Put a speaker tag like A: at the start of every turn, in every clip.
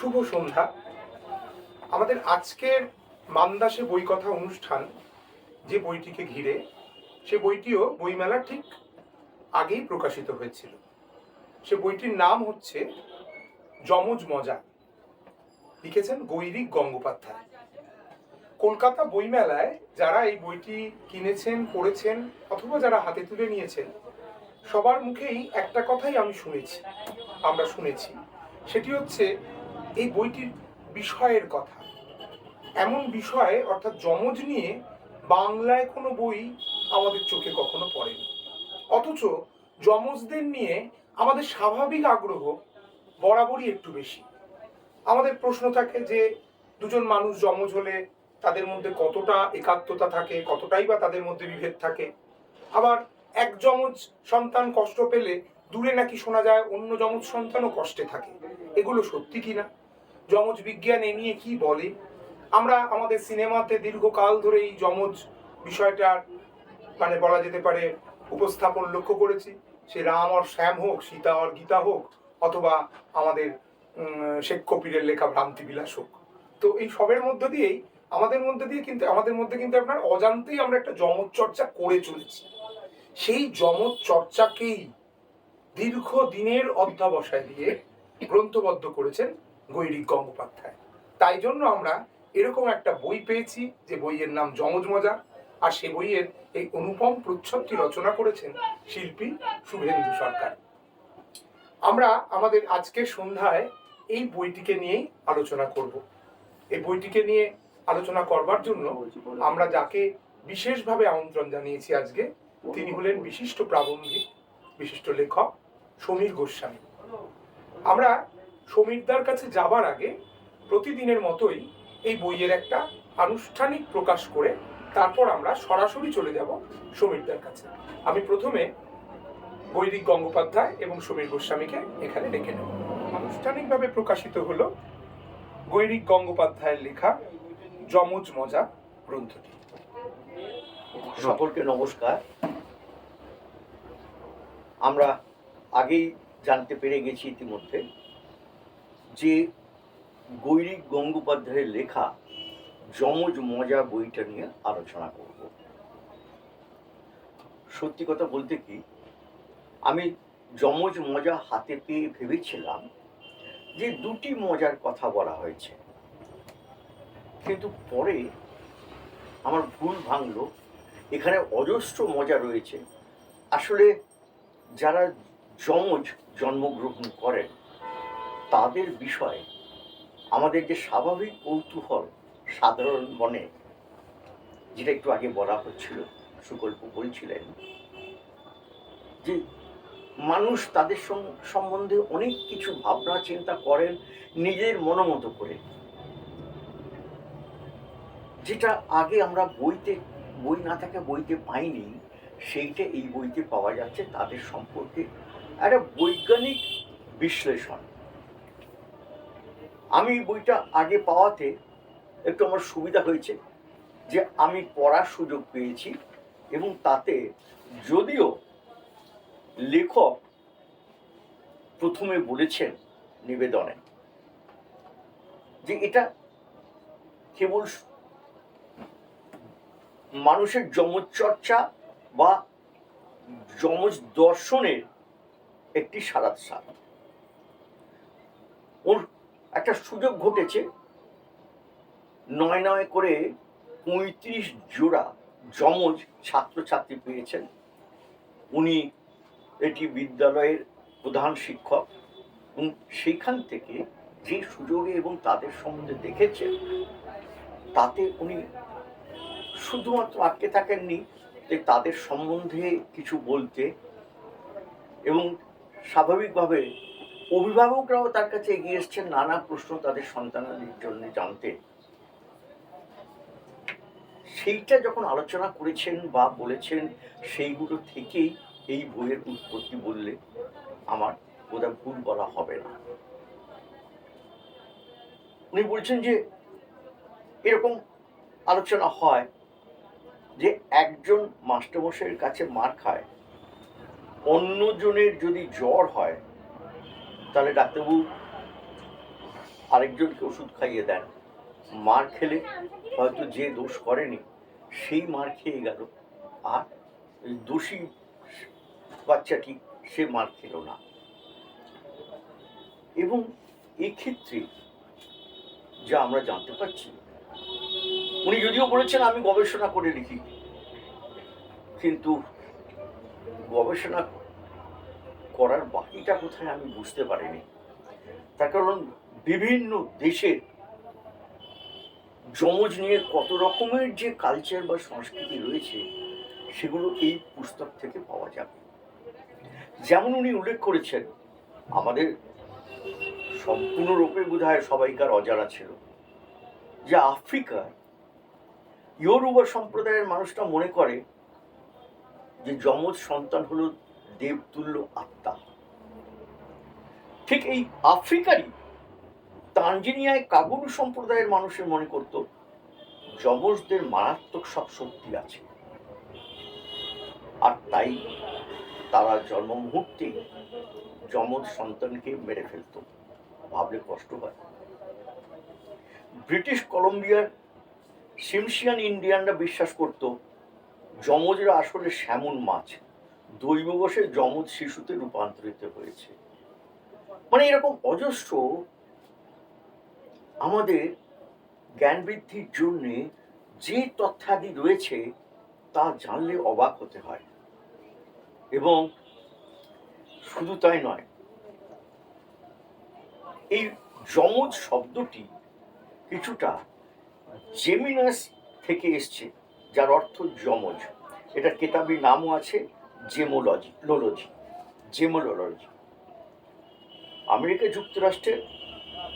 A: শুভ সন্ধ্যা। আমাদের আজকের মান্দাসে বই কথা অনুষ্ঠান, যে বইটিকে ঘিরে, সে বইটিও বইমেলার ঠিক আগেই প্রকাশিত হয়েছিল। সে বইটির নাম হচ্ছে যমজ মজা। লিখেছেন গৈরিক গঙ্গোপাধ্যায়। কলকাতা বইমেলায় যারা এই বইটি কিনেছেন, পড়েছেন, অথবা যারা হাতে তুলে নিয়েছেন, সবার মুখেই একটা কথাই আমি শুনেছি, আমরা শুনেছি। সেটি হচ্ছে এই বইটির বিষয়ের কথা। এমন বিষয়, অর্থাৎ যমজ নিয়ে বাংলায় কোনো বই আমাদের চোখে কখনো পড়েনি। অথচ যমজদের নিয়ে আমাদের স্বাভাবিক আগ্রহ বরাবরই একটু বেশি। আমাদের প্রশ্ন থাকে যে, দুজন মানুষ যমজ হলে তাদের মধ্যে কতটা একাত্মতা থাকে, কতটাই বা তাদের মধ্যে বিভেদ থাকে? আবার এক যমজ সন্তান কষ্ট পেলে দূরে নাকি শোনা যায় অন্য যমজ সন্তানও কষ্টে থাকে। এগুলো সত্যি কিনা যমজ বিজ্ঞান এ নিয়ে কি বলে? আমরা আমাদের সিনেমাতে দীর্ঘকাল ধরে এই যমজ বিষয়টার মানে বলা যেতে পারে, উপস্থাপন লক্ষ্য করেছি। সে রাম আর শ্যাম হোক, সীতা আর গীতা হোক, অথবা আমাদের শেখ কপিরের লেখা ভ্রান্তি বিলাস হোক। তো এই সবের মধ্য দিয়েই, আমাদের মধ্যে দিয়ে কিন্তু, আমাদের মধ্যে কিন্তু আপনার অজান্তেই আমরা একটা যমজ চর্চা করে চলেছি। সেই যমজ চর্চাকেই দীর্ঘ দিনের অধ্যাবসায় দিয়ে গ্রন্থবদ্ধ করেছেন গৈরিক গঙ্গোপাধ্যায়। তাই জন্য আমরা এরকম একটা বই পেয়েছি, যে বইয়ের নাম যমজ মজা, আর সে বইয়ের এই অনুপম প্রচ্ছদটি রচনা করেছেন শিল্পী শুভেন্দু সরকার। আমরা আমাদের আজকের সন্ধ্যায় এই বইটিকে নিয়েই আলোচনা করব। এই বইটিকে নিয়ে আলোচনা করবার জন্য আমরা যাকে বিশেষভাবে আমন্ত্রণ জানিয়েছি আজকে, তিনি হলেন বিশিষ্ট প্রাবন্ধিক, বিশিষ্ট লেখক সমীর গোস্বামী। আমরা সমীরদার কাছে যাবার আগে প্রতিদিনের মতোই এই বইয়ের একটা আনুষ্ঠানিক প্রকাশ করে তারপর আমরা সরাসরি চলে যাব সমীরদার কাছে। আমি প্রথমে বৈদিক গঙ্গোপাধ্যায় এবং সমীর গোস্বামীকে এখানে ডেকে নেব। আনুষ্ঠানিকভাবে প্রকাশিত হলো গৈরিক গঙ্গোপাধ্যায়ের লেখা যমজ মজা গ্রন্থটি।
B: সকলকে নমস্কার। আমরা আগেই জানতে পেরে গেছি ইতিমধ্যে। যে গৈরিক গঙ্গোপাধ্যায়ের লেখা যমজ মজা বইটা নিয়ে আলোচনা করব। সত্যি কথা বলতে কি, আমি যমজ মজা হাতে পেয়ে ভেবেছিলাম যে দুটি মজার কথা বলা হয়েছে। কিন্তু পরে আমার ভুল ভাঙলো, এখানে অজস্র মজা রয়েছে। আসলে যারা যমজ জন্মগ্রহণ করেন তাদের বিষয়ে আমাদের যে স্বাভাবিক কৌতূহল সাধারণ মনে, যেটা একটু আগে বলা হচ্ছিল, সুকল্প বলছিলেন, যে মানুষ তাদের সম্বন্ধে অনেক কিছু ভাবনা, চিন্তা করেন, নিজের মনোমতো করে। যেটা আগে আমরা বইতে, বই না থাকে বইতে পাইনি, সেইটা এই বইতে পাওয়া যাচ্ছে, তাদের সম্পর্কে একটা বৈজ্ঞানিক বিশ্লেষণ। আমি বইটা আগে পাওয়াতে একটু আমার সুবিধা হয়েছে যে আমি পড়ার সুযোগ পেয়েছি এবং তাতে যদিও লেখক প্রথমে বলেছেন নিবেদনে যে এটা কেবল মানুষের যমজ চর্চা বা যমজ দর্শনের একটি সারাত সার ওর একটা সুযোগ ঘটেছে। নয় নয় করে পঁয়ত্রিশ জোড়া যমজ ছাত্রছাত্রী পেয়েছেন। উনি এটি বিদ্যালয়ের প্রধান শিক্ষক। এবং সেইখান থেকে যে সুযোগে এবং তাদের সম্বন্ধে দেখেছেন, তাতে উনি শুধুমাত্র আটকে থাকেননি যে তাদের সম্বন্ধে কিছু বলতে এবং স্বাভাবিকভাবে অভিভাবকরাও তার কাছে এগিয়ে এসছেন, নানা প্রশ্ন তাদের সন্তানদের জন্য জানতে। সেইটা যখন আলোচনা করেছেন বা বলেছেন, সেইগুলো থেকেই এই বইয়ের উৎপত্তি বললে আমার বোধহয় ভুল বলা হবে না। উনি বলছেন যে, এরকম আলোচনা হয় যে একজন মাস্টারমশাইয়ের কাছে মার খায়, অন্যজনের যদি জ্বর হয় তাহলে ডাক্তারবাবু আরেকজনকে ওষুধ খাইয়ে দেন। মার খেলে হয়তো যে দোষ করেনি, সেই মার খেয়ে গেল। আর দোষী বাচ্চাটি সে মার খেল না। এবং এক্ষেত্রে যা আমরা জানতে পারছি, উনি যদিও বলেছেন, আমি গবেষণা করে লিখি। কিন্তু গবেষণা করার বাকিটা কোথায় আমি বুঝতে পারিনি। তার কারণ বিভিন্ন দেশে যমজ নিয়ে কত রকমের যে কালচার বা সংস্কৃতি রয়েছে, সেগুলো এই পুস্তক থেকে পাওয়া যাবে। যেমন উনি উল্লেখ করেছেন, আমাদের সম্পূর্ণরূপে বোধ হয় সবাইকার অজানা ছিল, যে আফ্রিকার ইয়োরুবা সম্প্রদায়ের মানুষটা মনে করে যে যমজ সন্তান হলো দেবতুল্য আত্মা। ঠিক এই আফ্রিকারই তানজিনিয়ায় কাবুল সম্প্রদায়ের মানুষের মনে করত, যমজদের মারাত্মক সব শক্তি আছে। আর তাই তারা জন্ম মুহূর্তে যমজ সন্তানকে মেরে ফেলত, ভাবলে কষ্ট হয়। ব্রিটিশ কলম্বিয়ার সিমসিয়ান ইন্ডিয়ানরা বিশ্বাস করত, যমজরা আসলে স্যামন মাছ। দৈববশে যমজ শিশুতে রূপান্তরিত হয়েছে। মানে এরকম অজস্র আমাদের জ্ঞান বৃদ্ধির জন্য যে তথ্যাদি রয়েছে তা জানলে অবাক হতে হয়। এবং শুধু তাই নয়, এই যমজ শব্দটি কিছুটা জেমিনাস থেকে এসছে, যার অর্থ যমজ। এটা কেতাবি নামও আছে জেমোলজি, লোলজি আমেরিকা যুক্তরাষ্ট্রে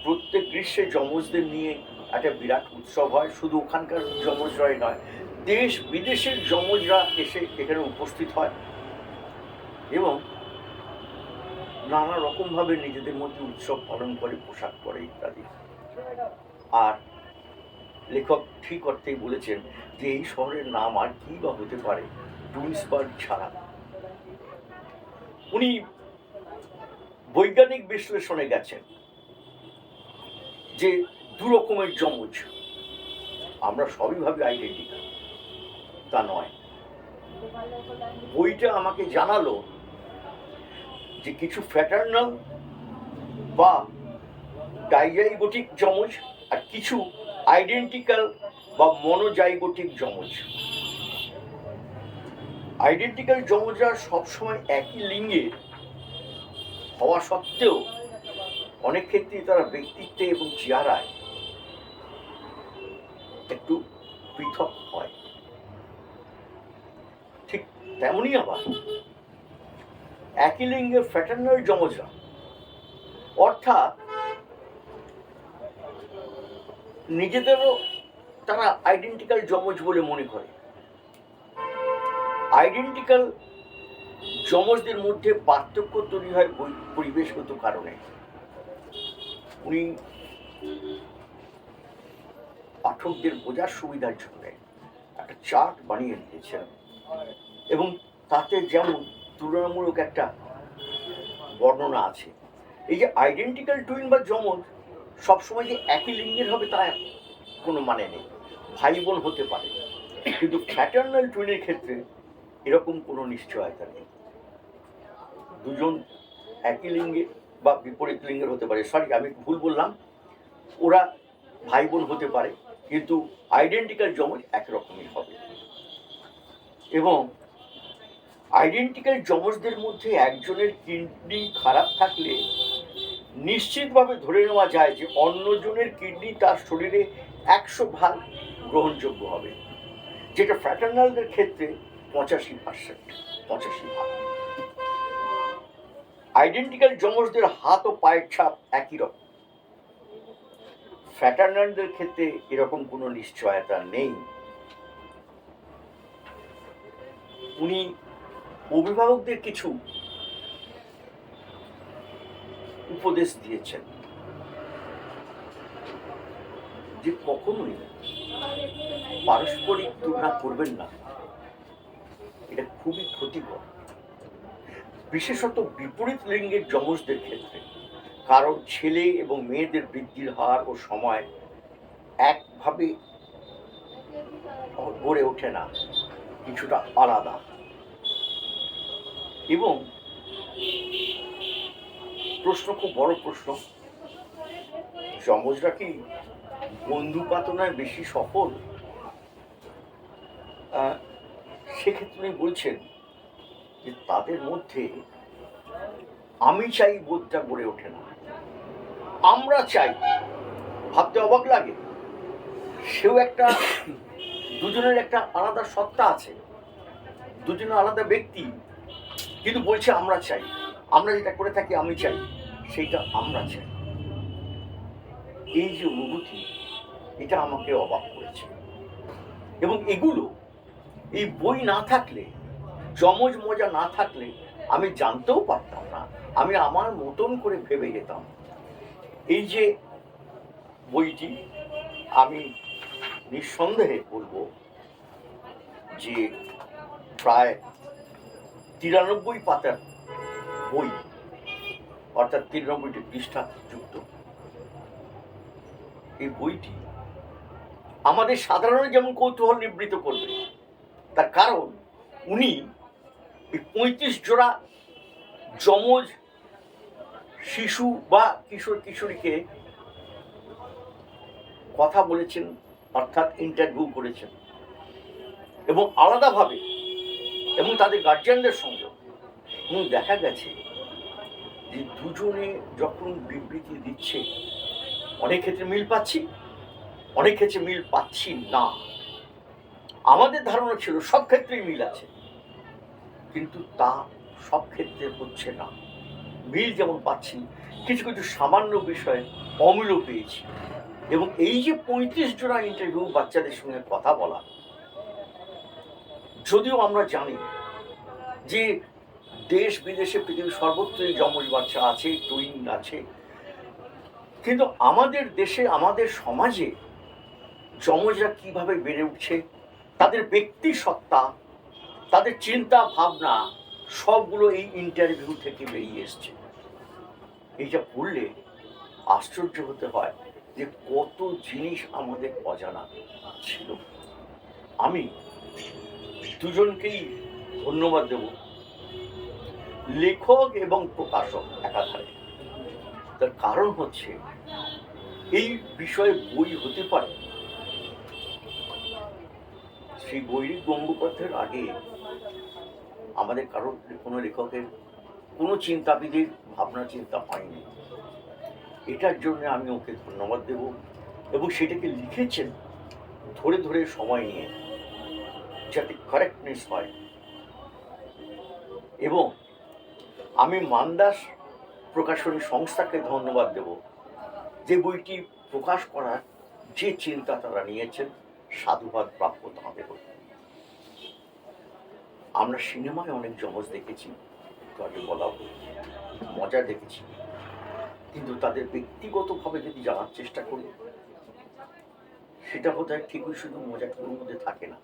B: প্রত্যেক গ্রীষ্মে যমজদের নিয়ে একটা বিরাট উৎসব হয়। শুধু ওখানকার যমজরাই নয়, দেশ বিদেশের যমজরা এসে এখানে উপস্থিত হয় এবং নানা রকমভাবে নিজেদের মধ্যে উৎসব পালন করে, পোশাক পরে ইত্যাদি। আর লেখক ঠিক অর্থেই বলেছেন যে এই শহরের নাম আর কি বা হতে পারে টুইন্সবার্গ ছাড়া। উনি বৈজ্ঞানিক বিশ্লেষণে গেছেন যে দু রকমের যমজ। আমরা সবই ভাবি আইডেন্টিক্যাল তা নয়। বইটা আমাকে জানালো যে কিছু ফ্যাটার্নাল বা ডাইজাইগোটিক যমজ আর কিছু আইডেন্টিক্যাল বা মনোজাইগোটিক যমজ। আইডেন্টিক্যাল যমজরা সবসময় একই লিঙ্গের হওয়া সত্ত্বেও অনেক ক্ষেত্রেই তারা ব্যক্তিত্বে এবং চেহারায় একটু পৃথক হয়। ঠিক তেমনই আবার একই লিঙ্গের ফ্যাটার্নাল যমজরা অর্থাৎ নিজেদেরও তারা আইডেন্টিক্যাল যমজ বলে মনে করে। আইডেন্টিক্যাল যমজদের মধ্যে পার্থক্য তৈরি হয় পরিবেশগত কারণে। উনি পাঠকদের বোঝার সুবিধার জন্য একটা চার্ট বানিয়ে দিয়েছেন এবং তাতে যেমন তুলনামূলক একটা বর্ণনা আছে। এই যে আইডেন্টিক্যাল টুইন বা যমজ সবসময় যে একই লিঙ্গের হবে তা কোনো মানে নেই। ভাই বোন হতে পারে। কিন্তু ফ্যাটার্নাল টুইনের ক্ষেত্রে এরকম কোনো নিশ্চয়তা নেই। দুজন একই লিঙ্গের বা বিপরীত লিঙ্গের হতে পারে। সরি আমি ভুল বললাম। ওরা ভাই বোন হতে পারে, কিন্তু আইডেন্টিক্যাল যমজ একরকমই হবে। এবং আইডেন্টিক্যাল যমজদের মধ্যে একজনের কিডনি খারাপ থাকলে নিশ্চিতভাবে ধরে নেওয়া যায় যে অন্যজনের কিডনি তার শরীরে একশো ভাগ গ্রহণযোগ্য হবে। যেটা ফ্র্যাটার্নালদের ক্ষেত্রে পঁচাশি পার্সেন্ট পঁচাশি ভাগ। আইডেন্টিক্যাল যমজদের হাত ও পায়ের ছাপ একই রকম। ফ্র্যাটার্নালদের ক্ষেত্রে এরকম কোনো নিশ্চয়তা নেই। উনি অভিভাবকদের কিছু উপদেশ দিয়েছেন। যে কখনোই পারস্পরিক তুলনা করবেন না। এটা খুবই ক্ষতিকর। বিশেষত বিপরীত লিঙ্গের যমজদের ক্ষেত্রে। কারণ ছেলে এবং মেয়েদের বৃদ্ধির হার ও সময় একভাবে গড়ে ওঠে না, কিছুটা আলাদা। এবং প্রশ্ন খুব বড় প্রশ্ন, যমজরা কি বন্ধু পাতনায় বেশি সফল? সেক্ষেত্রে বলছেন যে তাদের মধ্যে আমি চাই বোধটা গড়ে ওঠে না। আমরা চাই। ভাবতে অবাক লাগে। সেও একটা, দুজনের একটা আলাদা সত্তা আছে। দুজনের আলাদা ব্যক্তি। কিন্তু বলছে, আমরা চাই। আমরা যেটা করে থাকি, আমি চাই। সেইটা আমরা চাই। এই যে অনুভূতি, এটা আমাকে অবাক করেছে। এবং এগুলো এই বই না থাকলে জমজ মজা না থাকলে আমি জানতেও পারতাম না। আমি আমার মতন করে ভেবে যেতাম। এই যে বইটি আমি নিঃসন্দেহে বলব যে প্রায় তিরানব্বই পাতার বই, অর্থাৎ তিরানব্বইটি পৃষ্ঠা যুক্ত। এই বইটি আমাদের সাধারণ যেমন কৌতূহল নিবৃত করবে তার কারণ উনি এই পঁয়ত্রিশ জোড়া যমজ শিশু বা কিশোর কিশোরীকে কথা বলেছেন, অর্থাৎ ইন্টারভিউ করেছেন। এবং আলাদাভাবে এবং তাদের গার্জিয়ানদের সঙ্গে এবং দেখা গেছে যে দুজনে যখন বিবৃতি দিচ্ছে, অনেক ক্ষেত্রে মিল পাচ্ছি, অনেক ক্ষেত্রে মিল পাচ্ছি না। আমাদের ধারণা ছিল সব ক্ষেত্রেই মিল আছে। কিন্তু তা সব ক্ষেত্রে হচ্ছে না। মিল যেমন পাচ্ছি, কিছু কিছু সামান্য বিষয়ে অমিলও পেয়েছি। এবং এই যে পঁয়ত্রিশ জোড়া ইন্টারভিউ বাচ্চাদের সঙ্গে কথা বলা, যদিও আমরা জানি যে দেশ, বিদেশে পৃথিবীর সর্বত্রই যমজ বাচ্চা আছে টুইন আছে, কিন্তু আমাদের দেশে, আমাদের সমাজে যমজরা কীভাবে বেড়ে উঠছে? তাদের ব্যক্তি সত্তা, তাদের চিন্তা ভাবনা, সবগুলো এই ইন্টারভিউ থেকে বেরিয়ে এসছে। এইটা পড়লে আশ্চর্য হতে হয় যে কত জিনিস আমাদের অজানা ছিল। আমি দুজনকেই ধন্যবাদ দেব, লেখক এবং প্রকাশক একাধারে। তার কারণ হচ্ছে, এই বিষয়ে বই হতে পারে সেই বৈরিক গঙ্গোপাধ্যায়ের আগে আমাদের কারও কোনো লেখকের কোনো চিন্তাবিদের ভাবনা, চিন্তা হয়নি। এটার জন্য আমি ওকে ধন্যবাদ দেব এবং সেটাকে লিখেছেন ধরে ধরে সময় নিয়ে, যাতে কারেক্টনেস হয়। এবং আমি মান্দাস প্রকাশনী সংস্থাকে ধন্যবাদ দেব যে বইটি প্রকাশ করার যে চিন্তা তারা নিয়েছেন। সাধুবাদ প্রাপ্য তাঁদের আমরা সিনেমায় অনেক জমজ দেখেছি তাকে বলা মজা দেখেছি। কিন্তু তাদের ব্যক্তিগতভাবে যদি জানার চেষ্টা করি, সেটা বোধ হয় ঠিকই শুধু মজাটুকুর মধ্যে থাকে না।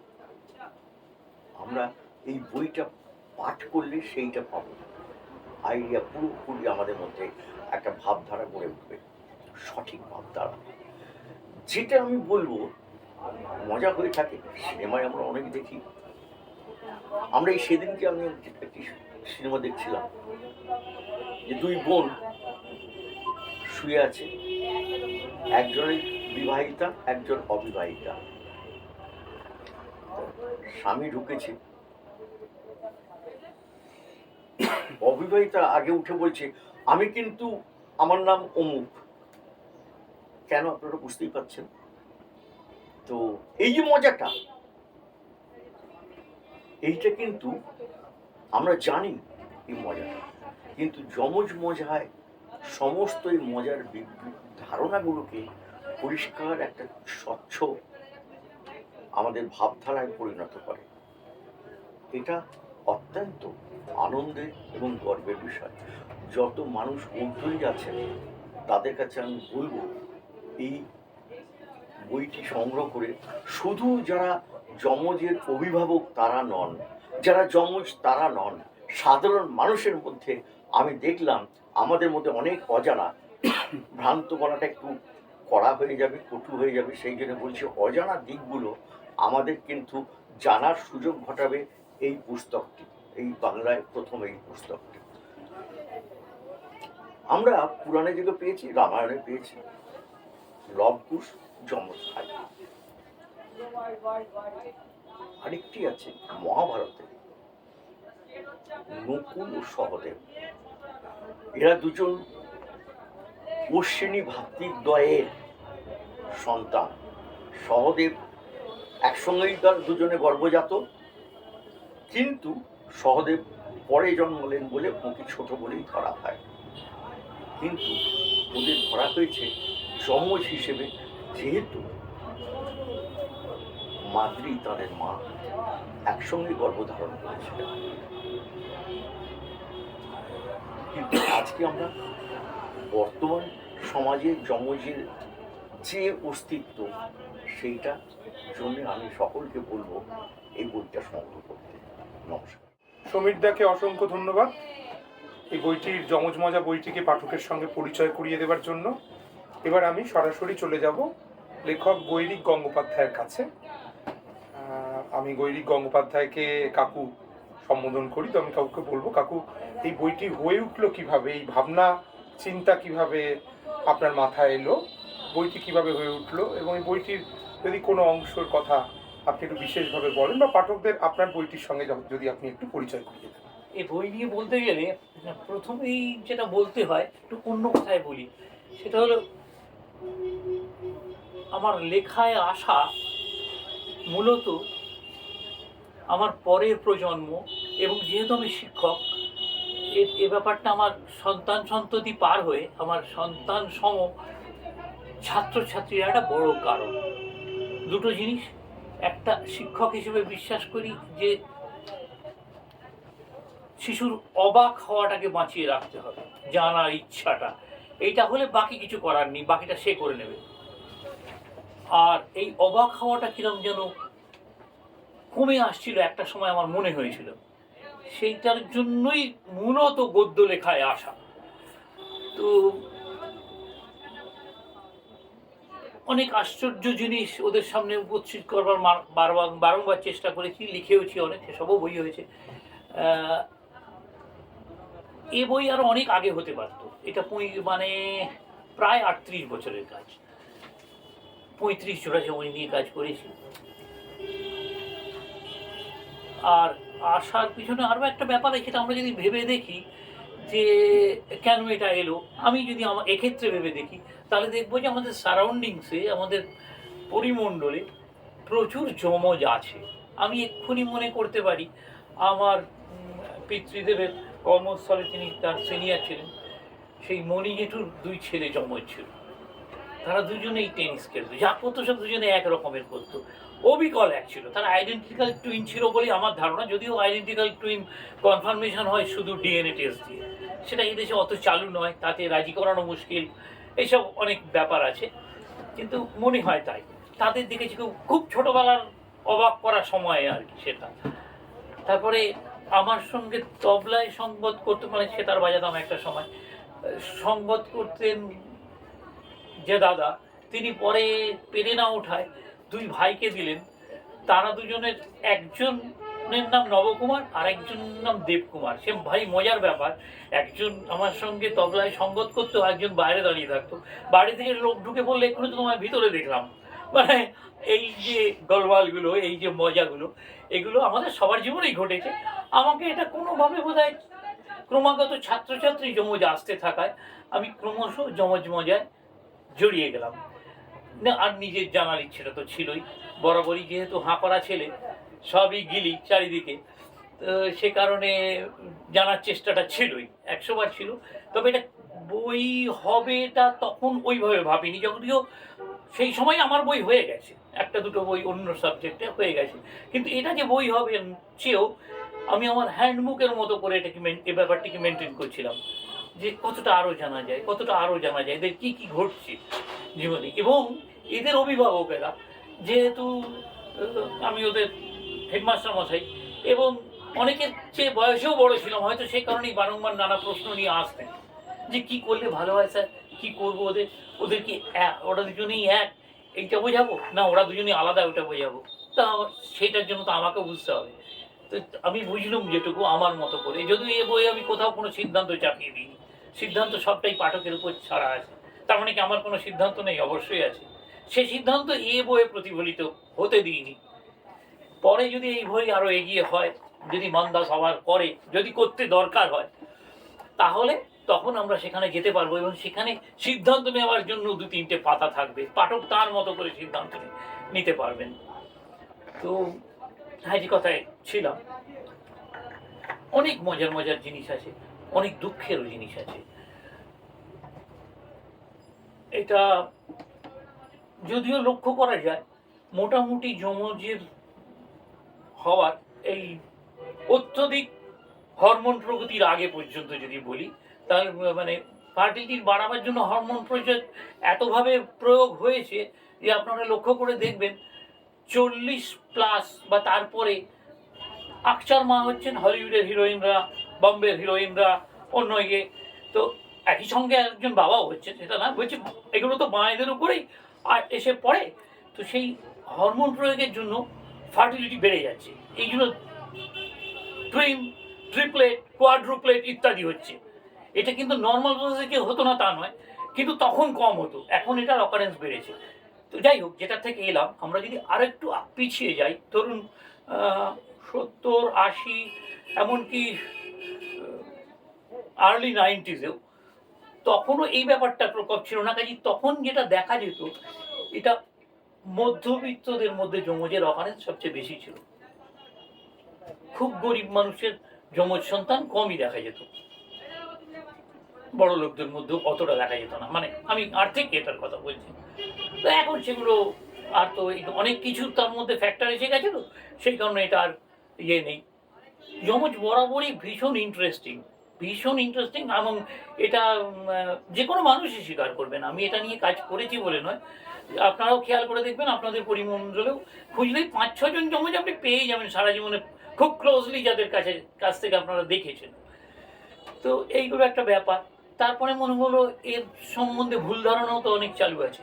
B: আমরা এই বইটা পাঠ করলে সেইটা পাবো। আইডিয়া পুরোপুরি আমাদের মধ্যে একটা ভাবধারা গড়ে উঠবে, সঠিক ভাবধারা। যেটা আমি বলব মজা হয়ে থাকে। সিনেমায় আমরা অনেক দেখি। আমরা এই সেদিনকে আমি একটি সিনেমা দেখছিলাম, যে দুই বোন শুয়ে আছে। একজনের বিবাহিতা, একজন অবিবাহিতা। স্বামী ঢুকেছে। অবিবাহিতা আগে উঠে বলছে, আমি কিন্তু, আমার নাম অমুক। কেন আপনারা বুঝতেই পারছেন? তো এই যে মজাটা, এইটা কিন্তু আমরা জানি এই মজাটা। কিন্তু যমজ মজায় সমস্ত এই মজার ধারণাগুলোকে পরিষ্কার একটা স্বচ্ছ আমাদের ভাবধারায় পরিণত করে। এটা অত্যন্ত আনন্দের এবং গর্বের বিষয়। যত মানুষ কৌতূহলী আছেন, তাদের কাছে আমি বলব, এই বইটি সংগ্রহ করে শুধু যারা যমজের অভিভাবক তারা নন, যারা যমজ তারা নন, সাধারণ মানুষের মধ্যে আমি দেখলাম আমাদের মধ্যে অনেক অজানা ভ্রান্ত করাটা একটু কড়া হয়ে যাবে, কটু হয়ে যাবে, সেই জন্য বলছি অজানা দিকগুলো আমাদের কিন্তু জানার সুযোগ ঘটাবে এই পুস্তকটি, এই বাংলায় প্রথম এই পুস্তকটি। আমরা পুরাণে যুগে পেয়েছি, রামায়ণে পেয়েছি, লবকুশ যমজ আরেকটি আছে মহাভারতে। নকুল ও সহদেব। এরা দুজন অশ্বিনী ভাতৃদ্বয়ের সন্তান। সহদেব একসঙ্গেই তার দুজনে গর্ভজাত। কিন্তু সহদেব পরে জন্মলেন বলে ওকে ছোট বলেই ধরা হয়। কিন্তু ওদের ধরা হয়েছে যমজ হিসেবে যেহেতু মাদ্রি তাদের মা একসঙ্গে গর্ভধারণ করেছিলেন কিন্তু আজকে আমরা বর্তমান সমাজে যমজের যে অস্তিত্ব সেইটা জন্য আমি সকলকে বলব এই বইটা সংগ্রহ করতে। নমস্কার।
A: সমীরদাকে অসংখ্য ধন্যবাদ। এই বইটির যমজ মজা বইটিকে পাঠকের সঙ্গে পরিচয় করিয়ে দেওয়ার জন্য এবার আমি সরাসরি চলে যাব লেখক গৈরিক গঙ্গোপাধ্যায়ের কাছে। আমি গৈরিক গঙ্গোপাধ্যায়কে কাকু সম্বোধন করি, তো আমি কাকুকে বলব, কাকু, এই বইটি হয়ে উঠল কীভাবে? এই ভাবনা, চিন্তা কীভাবে আপনার মাথায় এলো? বইটি কীভাবে হয়ে উঠল? এবং এই বইটির যদি কোনো অংশের কথা আপনি একটু বিশেষভাবে বলেন বা পাঠকদের আপনার বইটির সঙ্গে যদি আপনি একটু পরিচয় করিয়ে দেন।
C: এই বই নিয়ে বলতে গেলে, প্রথমেই যেটা বলতে হয়, একটু অন্য কথায় বলি। সেটা হলো আমার লেখায় আসা মূলত আমার পরের প্রজন্ম এবং যেহেতু আমি শিক্ষক, এ ব্যাপারটা আমার সন্তান সন্ততি পার হয়ে আমার সন্তান সম ছাত্রছাত্রীরা একটা বড় কারণ। দুটো জিনিস, একটা শিক্ষক হিসেবে বিশ্বাস করি যে শিশুর অবাক হওয়াটাকে বাঁচিয়ে রাখতে হবে, জানার ইচ্ছাটা। এইটা হলে বাকি কিছু করার নেই, বাকিটা সে করে নেবে। আর এই অবাক হওয়াটা কিরম যেন কমে আসছিল, একটা সময় আমার মনে হয়েছিল। সেইটার জন্যই মূলত গদ্য লেখায় আসা। তো অনেক আশ্চর্য জিনিস ওদের সামনে উপস্থিত করবার বারবার, বারংবার চেষ্টা করেছি, লিখেওছি অনেক, সেসবও বই হয়েছে। এ বই আরও অনেক আগে হতে পারতো এটা মানে প্রায় আটত্রিশ বছরের কাজ। পঁয়ত্রিশ জোড়া জমি নিয়ে কাজ করেছি। আর আসার পিছনে আরও একটা ব্যাপার আছে আমরা যদি ভেবে দেখি যে কেন এটা এলো, আমি যদি আমার এক্ষেত্রে ভেবে দেখি, তাহলে দেখব যে আমাদের সারাউন্ডিংসে আমাদের পরিমণ্ডলে প্রচুর জমজ আছে। আমি এক্ষুনি মনে করতে পারি, আমার পিতৃদেবের কর্মস্থলে তিনি তার সিনিয়র ছিলেন। সেই মণি জেঠুর দুই ছেলে জমজ ছিল তারা দুজনেই টেনিস খেলতো। যা করতো সব দুজনে এক রকমের করতো। অবিকল এক ছিল। তারা আইডেন্টিক্যাল টুইন ছিল বলেই আমার ধারণা, যদিও আইডেন্টিক্যাল টুইন কনফার্মেশন হয় শুধু ডিএনএ টেস্ট দিয়ে। সেটা এই দেশে অত চালু নয়, তাতে রাজি করানো মুশকিল এইসব অনেক ব্যাপার আছে। কিন্তু মনে হয় তাই। তাদের দেখেছি খুব ছোটোবেলার অবাক করা সময় আর কি সেটা। তারপরে আমার সঙ্গে তবলায় সংবাদ করতে মানে সেতার বাজাতাম একটা সময়। সংবাদ করতেন যে দাদা, তিনি পরে পেরে না ওঠায় দুই ভাইকে দিলেন। তারা দুজনের, একজনের নাম নবকুমার আর একজনের নাম দেবকুমার। সে ভাই মজার ব্যাপার, একজন আমার সঙ্গে তবলায় সঙ্গত করতো, একজন বাইরে দাঁড়িয়ে থাকতো। বাড়ি থেকে লোক ঢুকে বললে, এক্ষুনি তো তোমায় ভিতরে দেখলাম। মানে এই যে গলবালগুলো এই যে মজাগুলো, এগুলো আমাদের সবার জীবনেই ঘটেছে। আমাকে এটা কোনোভাবে বোধ ক্রমাগত ছাত্রছাত্রী জমজ আসতে থাকায় আমি ক্রমশ জমজ মজায় জড়িয়ে গেলাম। না, আর নিজের জানার ইচ্ছেটা তো ছিলই। বরাবরই যেহেতু হাঁপাড়া ছেলে, সবই গিলি চারিদিকে। তো সে কারণে জানার চেষ্টাটা ছিলই একশো বার ছিল। তবে এটা বই হবে এটা তখন ওইভাবে ভাবিনি, যদিও সেই সময় আমার বই হয়ে গেছে। একটা দুটো বই অন্য সাবজেক্টে হয়ে গেছে। কিন্তু এটা যে বই হবে চেয়েও আমি আমার হ্যান্ডবুকের মতো করে এটাকে এই ব্যাপারটিকে মেনটেন করছিলাম। যে কতটা আরও জানা যায়, কতটা আরও জানা যায়, এদের কী কী ঘটছে জীবনে। এবং এদের অভিভাবকেরা, যেহেতু আমি ওদের হেডমাস্টার মশাই, এবং অনেকের চেয়ে বয়সেও বড় ছিলাম, হয়তো সেই কারণেই বারংবার নানা প্রশ্ন নিয়ে আসতেন, যে কি করলে ভালো হয় স্যার? কি করব ওদের? ওদের কি ওরা দুজনেই এক? এইটা বোঝাবো? না, ওরা দুজনেই আলাদা, ওটা বোঝাবো। তা সেটার জন্য তো আমাকে বুঝতে হবে। আমি বুঝলাম যেটুকু আমার মতো করে। যদিও এ বই আমি কোথাও কোনো সিদ্ধান্ত চাপিয়ে দিইনি। সিদ্ধান্ত সবটাই পাঠকের উপর ছাড়া আছে। তার মানে কি আমার কোনো সিদ্ধান্ত নেই? অবশ্যই আছে। সে সিদ্ধান্ত এ বইয়ে প্রতিফলিত হতে দিইনি। পরে যদি এই বই আরও এগিয়ে হয়, যদি মন্দাস হওয়ার পরে যদি করতে দরকার হয়, তাহলে তখন আমরা সেখানে যেতে পারব এবং সেখানে সিদ্ধান্ত নেওয়ার জন্য দু তিনটে পাতা থাকবে। পাঠক তার মতো করে সিদ্ধান্ত নিতে পারবেন। তো যে কথায় ছিলাম। অনেক মজার মজার জিনিস আছে, অনেক দুঃখেরও জিনিস আছে। এটা যদিও লক্ষ্য করা যায়, মোটামুটি যমজের হওয়ার এই অত্যধিক হরমোন প্রগতির আগে পর্যন্ত যদি বলি তাহলে মানে ফার্টিলিটির বাড়াবার জন্য হরমোন প্রয়োগ এতভাবে প্রয়োগ হয়েছে যে আপনারা লক্ষ্য করে দেখবেন, চল্লিশ প্লাস বা তারপরে আকচার মা হচ্ছেন হলিউডের হিরোইনরা, বম্বের হিরোইনরা, অন্য ইয়ে। তো একই সঙ্গে একজন বাবাও হচ্ছেন, সেটা না, বলছি, এগুলো তো মায়েদের উপরেই আর এসে পড়ে। তো সেই হরমোন প্রয়োগের জন্য ফার্টিলিটি বেড়ে যাচ্ছে। এইগুলো টুইন ট্রিপলেট কোয়াড্রুপ্লেট ইত্যাদি হচ্ছে। এটা কিন্তু নর্মাল প্রসেসে হতো না, তা নয়। কিন্তু তখন কম হতো। এখন এটার অকারেন্স বেড়েছে। তো যাই হোক, যেটা থেকে এলাম, আমরা যদি আরেকটু পিছিয়ে যাই, ধরুন সত্তর আশি, এমনকি আর্লি নাইনটিজেও তখনও এই ব্যাপারটার প্রকোপ ছিল না কাজে তখন যেটা দেখা যেত, এটা মধ্যবিত্তদের মধ্যে যমজের অকারেন্স সবচেয়ে বেশি ছিল। খুব গরিব মানুষের যমজ সন্তান কমই দেখা যেত। বড় লোকদের মধ্যেও অতটা দেখা যেত না। মানে আমি আর্থিক এটার কথা বলছি। তো এখন সেগুলো আর তো অনেক কিছু তার মধ্যে ফ্যাক্টর এসে গেছে তো সেই কারণে এটা আর ইয়ে নেই। যমজ বরাবরই ভীষণ ইন্টারেস্টিং ভীষণ ইন্টারেস্টিং এবং এটা যে কোনো মানুষই স্বীকার করবেন। আমি এটা নিয়ে কাজ করেছি বলে নয়। আপনারাও খেয়াল করে দেখবেন, আপনাদের পরিমণ্ডলেও খুঁজলেই পাঁচ ছজন জমজ আপনি পেয়ে যাবেন সারা জীবনে, খুব ক্লোজলি যাদের কাছে, কাছ থেকে আপনারা দেখেছেন। তো এইগুলো একটা ব্যাপার। তারপরে মনে হলো এর সম্বন্ধে ভুল ধারণাও তো অনেক চালু আছে।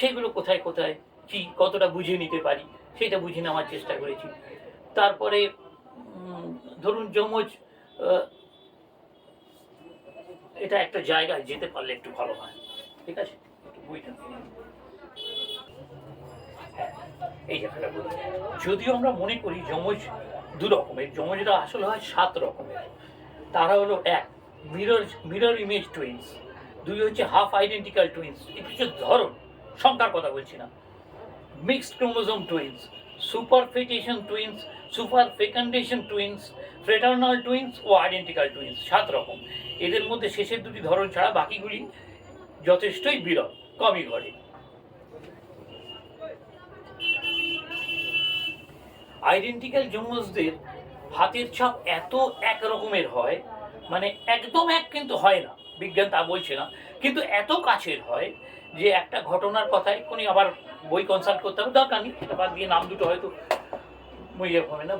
C: সেগুলো কোথায় কোথায়, কি, কতটা বুঝে নিতে পারি, সেটা বুঝে নেওয়ার চেষ্টা করেছি। তারপরে ধরুন যমজ এটা একটা জায়গায় যেতে পারলে একটু ভালো হয়। ঠিক আছে। হ্যাঁ, এই যদিও আমরা মনে করি যমজ দু রকমের যমজরা আসলে হয় সাত রকমের। তারা হলো এক মিরর মিরর ইমেজ টুইন্স দুই হচ্ছে হাফ আইডেন্টিক্যাল টুইন্স হচ্ছে ধরন সংখ্যার কথা বলছি না। Mixed chromosome twins superfetation twins super fecundation twins fraternal twins ও আইডেন্টিক্যাল টুইন্স সাত রকম। এদের মধ্যে শেষের দুটি ধরন ছাড়া বাকিগুলি যথেষ্টই বিরল, কমই ঘটে। আইডেন্টিক্যাল যমজদের হাতের ছাপ এত এক রকমের হয় মানে একদম এক কিন্তু হয় না, বিজ্ঞান তা বলছে না, কিন্তু এত কাছের হয় যে একটা ঘটনার কথা এক্ষুনি আবার বই কনসাল্ট করতে হবে। দরকার নেই এটা বাদ দিয়ে নাম দুটো হয়তো মনে হবে না।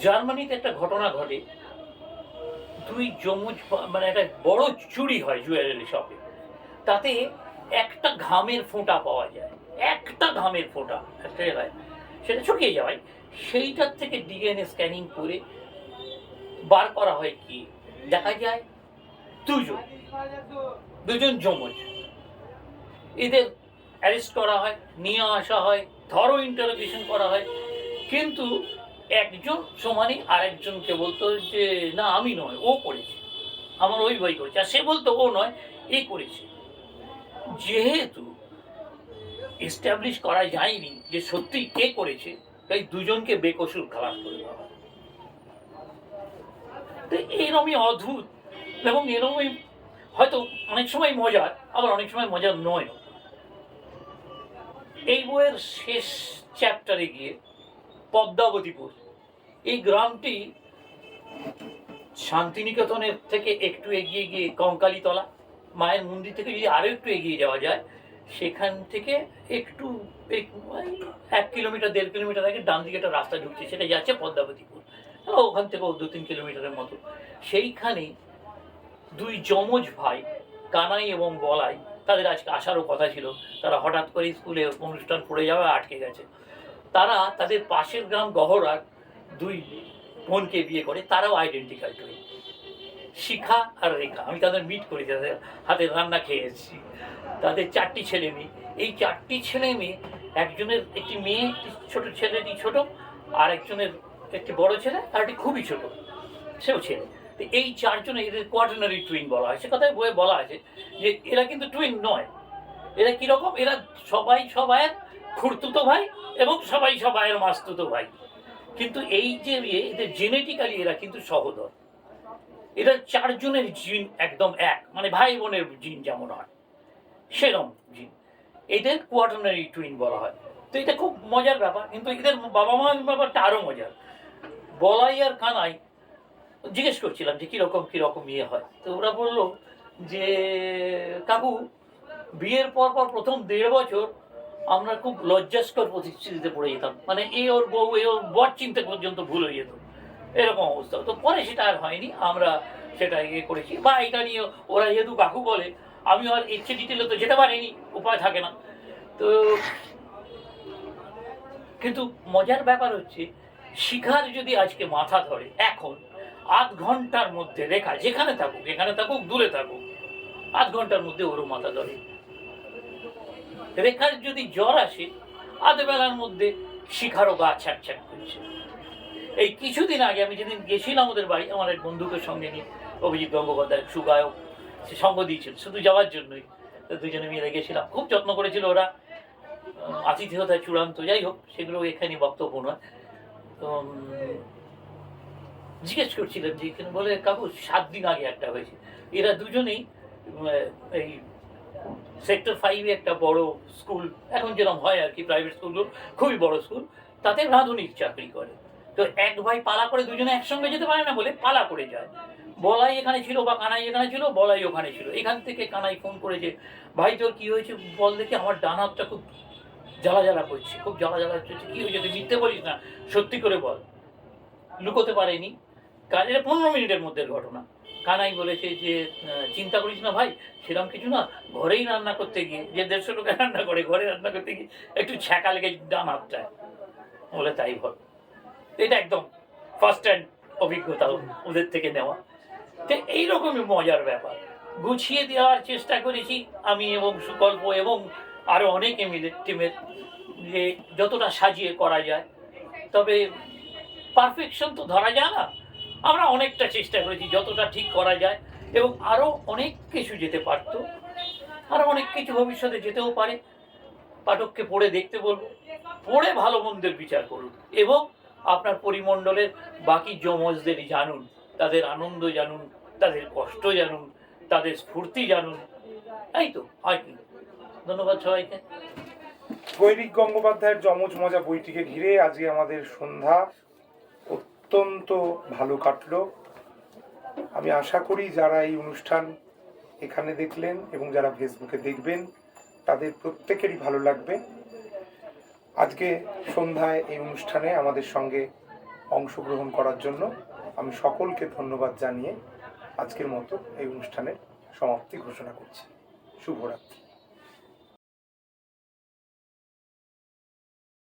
C: জার্মানিতে একটা ঘটনা ঘটে। দুই যমুজ মানে একটা বড় চুরি হয় জুয়েলারি শপে। তাতে একটা ঘামের ফোঁটা পাওয়া যায়। একটা ঘামের ফোঁটা, একটা জায়গায়। সেটা শুকিয়ে যাওয়ায় সেইটার থেকে ডিএনএ স্ক্যানিং করে বার করা হয় কি? দেখা যায় দুজন। দুজন যমজ এদের অ্যারেস্ট করা হয়, নিয়ে আসা হয়, ধরো ইন্টারোগেশন করা হয়। কিন্তু একজন সমানই আরেকজনকে বলতো যে, না, আমি নয়, ও করেছে। আমার ওই ভাই করেছে। আর সে বলতো, ও নয়, এ করেছে। যেহেতু এস্টাবলিশ করা যায়নি যে সত্যি কে করেছে, তাই দুজনকে বেকসুর খালাস করে দেওয়া তো এরমই অদ্ভুত। এবং এরমই হয়তো অনেক সময় মজার, আবার অনেক সময় মজার নয় এই বইয়ের শেষ চ্যাপ্টারে গিয়ে পদ্মাবতীপুর, এই গ্রামটি শান্তিনিকেতনের থেকে একটু এগিয়ে গিয়ে কঙ্কালীতলা, মায়ের মন্দির থেকে যদি আরও একটু এগিয়ে যাওয়া যায়, সেখান থেকে একটু এক- কিলোমিটার, দেড় কিলোমিটার আগে ডান দিকে একটা রাস্তা ঢুকছে, সেটা যাচ্ছে পদ্মাবতীপুর। ওখান থেকে দু তিন কিলোমিটারের মতো। সেইখানে দুই যমজ ভাই, কানাই এবং বলাই তাদের আজকে আসারও কথা ছিল। তারা হঠাৎ করে স্কুলে অনুষ্ঠান পড়ে যাওয়া আটকে গেছে। তারা তাদের পাশের গ্রাম গহরার দুই বোনকে বিয়ে করে তারাও আইডেন্টিক্যাল টুইন শিখা আর রেখা। আমি তাদের মিট করি, তাদের হাতের রান্না খেয়ে এসেছি। তাদের চারটি ছেলে মেয়ে। এই চারটি ছেলে মেয়ে একজনের একটি মেয়ে, একটি ছোট ছেলেটি ছোট, আর একজনের একটি বড় ছেলে, আর একটি খুবই ছোট। সেও ছেলে। তো এই চারজনে এদের কোয়ার্ডিনারি টুইন বলা হয়। সে কথায় বইয়ে বলা আছে যে এরা কিন্তু টুইন নয়। এরা কীরকম এরা সবাই সবাইয়ের খুঁড়তুতো ভাই এবং সবাই সবাইয়ের মাস্তুতো ভাই। কিন্তু এই যে এদের জেনেটিক্যালি এরা কিন্তু সহোদর। এরা চারজনের জিন একদম এক মানে ভাই বোনের জিন যেমন হয়, সেরম জিন এদের কোয়ার্টারনারি টুইন বলা হয়। তো এটা খুব মজার ব্যাপার, কিন্তু এদের বাবা মার ব্যাপারটা আরও মজার। বলাই আর কানাই জিজ্ঞেস করছিলাম যে কীরকম কীরকম ইয়ে হয়। তো ওরা বলল যে, কাকু, বিয়ের পর পর প্রথম দেড় বছর আমরা খুব লজ্জাস্কর পরিস্থিতিতে পড়ে যেতাম। মানে এ ওর বউ, এ ওর বর চিনতে পর্যন্ত ভুল হয়ে যেত। এরকম অবস্থা তো পরে সেটা আর হয়নি, আমরা সেটা ইয়ে করেছি। বা এটা নিয়ে ওরা যেহেতু কাকু বলে, আমি আর ইচ্ছে ডিটেলে তো যেতে পারিনি, উপায় থাকে না। তো কিন্তু মজার ব্যাপার হচ্ছে, শিখার যদি আজকে মাথা ধরে, এখন আধ ঘণ্টার মধ্যে রেখা যেখানে থাকুক, এখানে থাকুক, দূরে থাকুক, আধ ঘণ্টার মধ্যে ওরও মাথা ধরে। রেখার যদি জ্বর আসে, আধ বেলার মধ্যে শিখারও গা ছ্যাক ছ্যাক করছে। এই কিছুদিন আগে আমি যেদিন গেছিলাম ওদের বাড়ি, আমার এক বন্ধুকে সঙ্গে নিয়ে অভিজিৎ গঙ্গোপাধ্যায় সুগায়ক, সে সঙ্গ দিয়েছিল, শুধু যাওয়ার জন্যই। দুজনে মিলে গেছিলাম। খুব যত্ন করেছিল ওরা। আতিথেয়তায় চূড়ান্ত। যাই হোক, সেগুলো এখানে বক্তব্য নয়। তো জিজ্ঞেস করছিলাম যে এখানে বলে কাকু, সাত দিন আগে একটা হয়েছে। এরা দুজনেই এই সেক্টর ফাইভে একটা বড় স্কুল এখন যেরকম হয় আর কি প্রাইভেট স্কুলগুলো খুবই বড় স্কুল তাতে রাঁধুনির চাকরি করে। তো এক ভাই পালা করে দুজনে একসঙ্গে যেতে পারে না বলে পালা করে যায়। বলাই এখানে ছিল বা কানাই এখানে ছিল, বলাই ওখানে ছিল। এখান থেকে কানাই ফোন করেছে ভাই, তোর কি হয়েছে? বল দেখি, আমার ডান হাতটা খুব জ্বালা জ্বালা করছে, খুব জ্বালা জ্বালা করছে। কি হয়েছে? তুই মিথ্যে বলিস না, সত্যি করে বল। লুকোতে পারেনি। এটা পনেরো মিনিটের মধ্যে ঘটনা। কানাই বলেছে যে চিন্তা করিস না ভাই সেরকম কিছু না, ঘরেই রান্না করতে গিয়ে, যে দেড়শো লোকে রান্না করে, ঘরে রান্না করতে গিয়ে একটু ছ্যাঁকা লেগে ডান হাতটায়। বলে, তাই বল এটা একদম ফার্স্ট হ্যান্ড অভিজ্ঞতা ওদের থেকে নেওয়া। তো এইরকমই মজার ব্যাপার। গুছিয়ে দেওয়ার চেষ্টা করেছি আমি এবং সুকল্প এবং আরও অনেকে মিলে টিমের যে যতটা সাজিয়ে করা যায়। তবে পারফেকশন তো ধরা যায় না। আমরা অনেকটা চেষ্টা করেছি যতটা ঠিক করা যায় এবং আরও অনেক কিছু যেতে পারত। আরও অনেক কিছু ভবিষ্যতে যেতেও পারে। পাঠককে পড়ে দেখতে বলব, পড়ে ভালো মন্দের বিচার করুন এবং আপনার পরিমণ্ডলের বাকি যমজদেরই জানুন, তাদের আনন্দ জানুন, তাদের কষ্ট জানুন, তাদের স্ফূর্তি জানুন। এই তো? আর কি? ধন্যবাদ সবাইকে।
A: গৈরিক গঙ্গোপাধ্যায়ের যমজ মজা বইটিকে ঘিরে আজকে আমাদের সন্ধ্যা। অত্যন্ত ভালো কাটলো। আমি আশা করি যারা এই অনুষ্ঠান এখানে দেখলেন এবং যারা ফেসবুকে দেখবেন, তাদের প্রত্যেকেরই ভালো লাগবে। আজকে সন্ধ্যায় এই অনুষ্ঠানে আমাদের সঙ্গে অংশগ্রহণ করার জন্য আমি সকলকে ধন্যবাদ জানিয়ে আজকের মতো এই অনুষ্ঠানের সমাপ্তি ঘোষণা করছি। শুভরাত্রি।